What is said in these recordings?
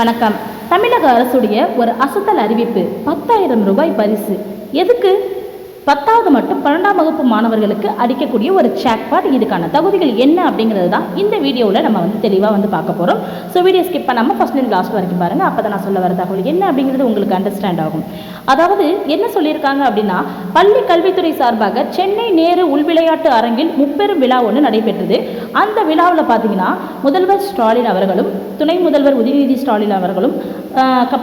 வணக்கம். தமிழக அரசுடைய ஒரு அசத்தல் அறிவிப்பு பத்தாயிரம் ரூபாய் பரிசு. எதுக்கு? பத்தாவது மட்டும் பன்னெண்டாம் வகுப்பு மாணவர்களுக்கு அடிக்கக்கூடிய ஒரு சேக்பாட் இதுக்கான தகுதிகள் என்ன அப்படிங்கிறது தான் இந்த வீடியோவில் நம்ம வந்து தெளிவாக வந்து பார்க்க போகிறோம் ஸோ வீடியோ ஸ்கிப் பண்ணாமல் ஃபஸ்ட் இருந்து லாஸ்ட் வரைக்கும் பாருங்கள் அப்போ தான் நான் சொல்ல வர தகவல் என்ன அப்படிங்கிறது உங்களுக்கு அண்டர்ஸ்டாண்ட் ஆகும். அதாவது என்ன சொல்லியிருக்காங்க அப்படின்னா பள்ளி கல்வித்துறை சார்பாக சென்னை நேரு உள்விளையாட்டு அரங்கில் முப்பெரும் விழா ஒன்று நடைபெற்றது. அந்த விழாவில் பார்த்தீங்கன்னா முதல்வர் ஸ்டாலின் அவர்களும் துணை முதல்வர் உதயநிதி ஸ்டாலின் அவர்களும்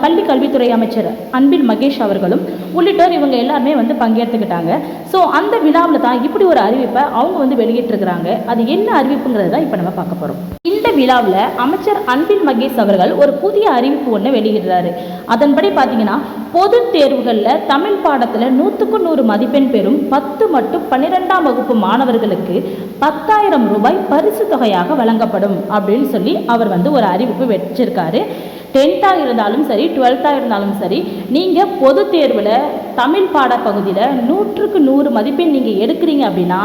பள்ளி கல்வித்துறை அமைச்சர் அன்பில் மகேஷ் அவர்களும் உள்ளிட்டோர் இவங்க எல்லாருமே வந்து பங்கேற்றுக்கிட்டாங்க. ஸோ அந்த விழாவில் தான் இப்படி ஒரு அறிவிப்பை அவங்க வந்து வெளியிட்டிருக்கிறாங்க. அது என்ன அறிவிப்புங்கிறது தான் இப்போ நம்ம பார்க்க போகிறோம் இந்த விழாவில் அமைச்சர் அன்பில் மகேஷ் அவர்கள் ஒரு புதிய அறிவிப்பு ஒன்று வெளியிடுறாரு. அதன்படி பார்த்தீங்கன்னா பொது தேர்வுகளில் தமிழ் பாடத்தில் நூற்றுக்கு நூறு மதிப்பெண் பெறும் பத்து மற்றும் பன்னிரெண்டாம் வகுப்பு மாணவர்களுக்கு பத்தாயிரம் ரூபாய் பரிசு தொகையாக வழங்கப்படும் அப்படின்னு சொல்லி அவர் வந்து ஒரு அறிவிப்பு வச்சிருக்காரு. டென்த்தாக இருந்தாலும் சரி டுவெல்த்தாக இருந்தாலும் சரி நீங்கள் பொது தேர்வில் தமிழ் பாடப்பகுதியில் நூற்றுக்கு நூறு மதிப்பெண் நீங்கள் எடுக்கிறீங்க அப்படின்னா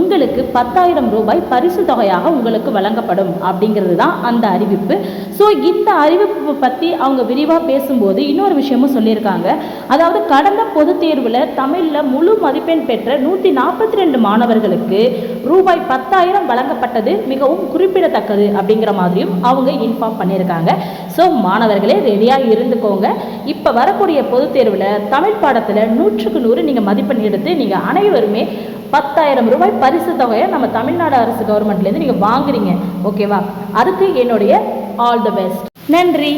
உங்களுக்கு பத்தாயிரம் ரூபாய் பரிசு தொகையாக உங்களுக்கு வழங்கப்படும் அப்படிங்கிறது தான் அந்த அறிவிப்பு. ஸோ இந்த அறிவிப்பு பற்றி அவங்க விரிவாக பேசும்போது இன்னொரு விஷயமும் சொல்லியிருக்காங்க. அதாவது கடந்த பொதுத் தேர்வில் தமிழில் முழு மதிப்பெண் பெற்ற நூற்றி நாற்பத்தி ரெண்டு மாணவர்களுக்கு ரூபாய் பத்தாயிரம் வழங்கப்பட்டது மிகவும் குறிப்பிடத்தக்கது அப்படிங்கிற மாதிரியும் அவங்க இன்ஃபார்ம் பண்ணியிருக்காங்க. ஸோ மாணவர்களே ரெடியாக இருந்துக்கோங்க. இப்போ வரக்கூடிய பொதுத் தேர்வில் தமிழ் பாடத்தில் நூற்றுக்கு நூறு நீங்கள் மதிப்பெண் எடுத்து நீங்கள் அனைவருமே பத்தாயிரம் ரூபாய் பரிசு தொகையை நம்ம தமிழ்நாடு அரசு கவர்மெண்ட்லேருந்து நீங்கள் வாங்குறீங்க. ஓகேவா அதுக்கு என்னுடைய ஆல் தி பெஸ்ட் நன்றி